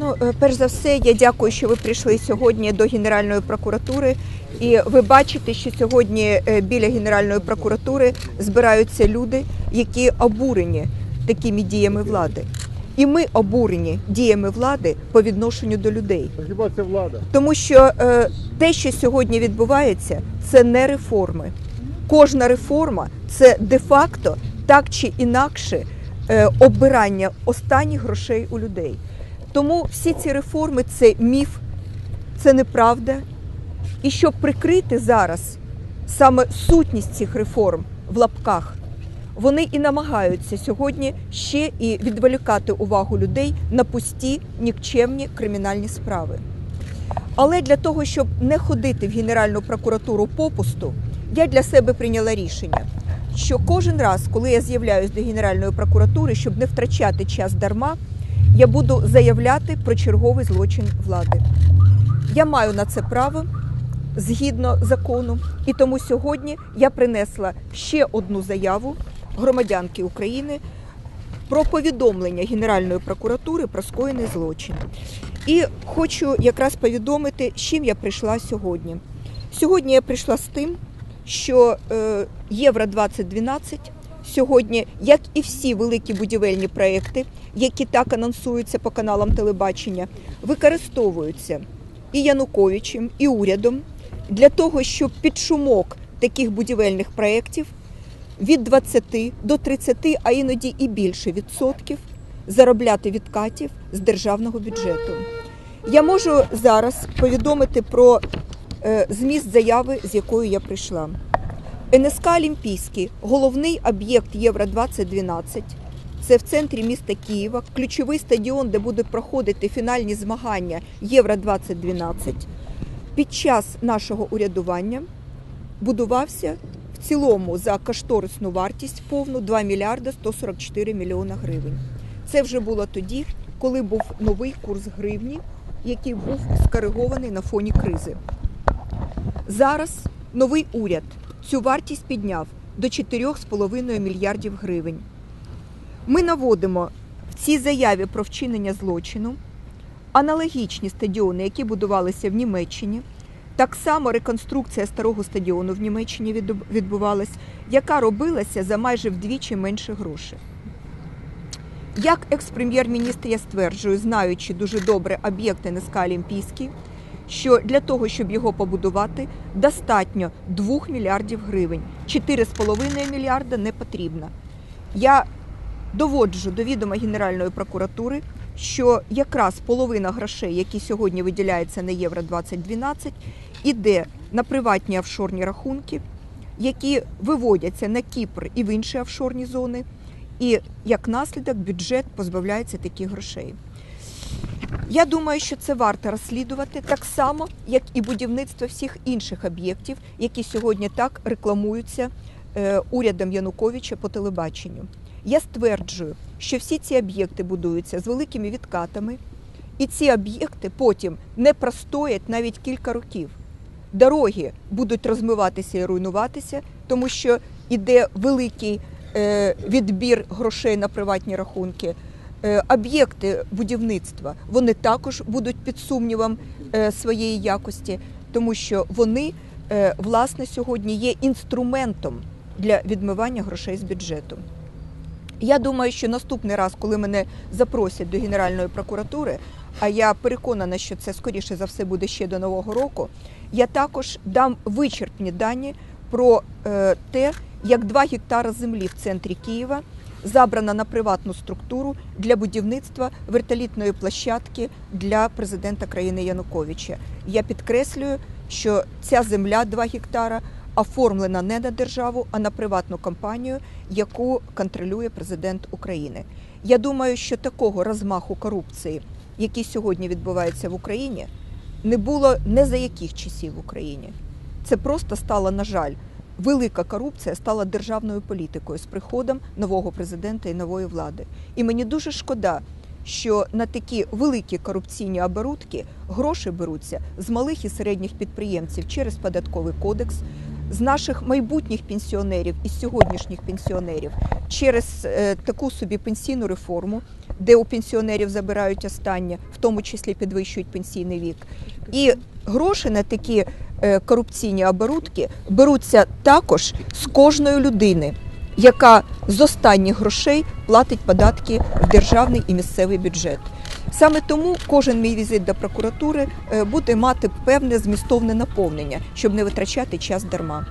Ну, е, перш за все, я дякую, що ви прийшли сьогодні до Генеральної прокуратури. І ви бачите, що сьогодні е, біля Генеральної прокуратури збираються люди, які обурені такими діями влади. І ми обурені діями влади по відношенню до людей. Хіба це влада? Тому що е, те, що сьогодні відбувається, це не реформи. Кожна реформа це де-факто так чи інакше е, обирання останніх грошей у людей. Тому всі ці реформи це міф, це неправда. І щоб прикрити зараз саме сутність цих реформ в лапках, вони і намагаються сьогодні ще і відволікати увагу людей на пусті нікчемні кримінальні справи. Але для того, щоб не ходити в Генеральну прокуратуру попусту, я для себе прийняла рішення, що кожен раз, коли я з'являюсь до Генеральної прокуратури, щоб не втрачати час дарма, я буду заявляти про черговий злочин влади. Я маю на це право згідно закону, і тому сьогодні я принесла ще одну заяву громадянки України про повідомлення Генеральної прокуратури про скоєний злочин. І хочу якраз повідомити, з чим я прийшла сьогодні. Сьогодні я прийшла з тим, що е, Євро 2012 сьогодні, як і всі великі будівельні проекти, які так анонсуються по каналам телебачення, використовуються і Януковичем, і урядом для того, щоб під шумок таких будівельних проєктів від 20 до 30, а іноді і більше відсотків заробляти відкатів з державного бюджету. Я можу зараз повідомити про е, зміст заяви, з якою я прийшла. НСК Олімпійський, головний об'єкт Євро 2012. Це в центрі міста Києва, ключовий стадіон, де будуть проходити фінальні змагання Євро 2012. Під час нашого урядування будувався в цілому за кошторисну вартість повну 2 мільярда 144 мільйона гривень. Це вже було тоді, коли був новий курс гривні, який був скоригований на фоні кризи. Зараз новий уряд цю вартість підняв до 4,5 мільярдів гривень. Ми наводимо в цій заяві про вчинення злочину аналогічні стадіони, які будувалися в Німеччині. Так само реконструкція старого стадіону в Німеччині відбу- відбувалась, яка робилася за майже вдвічі менше грошей. Як екс-прем'єр-міністр я стверджую, знаючи дуже добре об'єкт НСК Олімпійський, що для того, щоб його побудувати, достатньо 2 мільярдів гривень. 4,5 мільярда не потрібно. Я доводжу до відома Генеральної прокуратури, що якраз половина грошей, які сьогодні виділяються на Євро 2012, іде на приватні офшорні рахунки, які виводяться на Кіпр і в інші офшорні зони. І як наслідок бюджет позбавляється таких грошей. Я думаю, що це варто розслідувати так само, як і будівництво всіх інших об'єктів, які сьогодні так рекламуються е, урядом Януковича по телебаченню. Я стверджую, що всі ці об'єкти будуються з великими відкатами, і ці об'єкти потім не простоять навіть кілька років. Дороги будуть розмиватися і руйнуватися, тому що іде великий е, відбір грошей на приватні рахунки. Е, Об'єкти будівництва вони також будуть під сумнівом е, своєї якості, тому що вони власне сьогодні є інструментом для відмивання грошей з бюджету. Я думаю, що наступний раз, коли мене запросять до Генеральної прокуратури, а я переконана, що це скоріше за все буде ще до нового року, я також дам вичерпні дані про е, те, як 2 гектара землі в центрі Києва забрана на приватну структуру для будівництва вертолітної площадки для президента країни Януковича. Я підкреслюю, що ця земля 2 гектара оформлена не на державу, а на приватну компанію, яку контролює президент України. Я думаю, що такого розмаху корупції, який сьогодні відбувається в Україні, не було не за яких часів в Україні. Це просто стало, на жаль, велика корупція стала державною політикою з приходом нового президента і нової влади. І мені дуже шкода, що на такі великі корупційні оборудки гроші беруться з малих і середніх підприємців через податковий кодекс, з наших майбутніх пенсіонерів і сьогоднішніх пенсіонерів через е, таку собі пенсійну реформу, де у пенсіонерів забирають останнє, в тому числі підвищують пенсійний вік. І гроші на такі е, корупційні оборудки беруться також з кожної людини, яка з останніх грошей платить податки в державний і місцевий бюджет. Саме тому кожен мій візит до прокуратури е, буде мати певне змістовне наповнення, щоб не витрачати час дарма.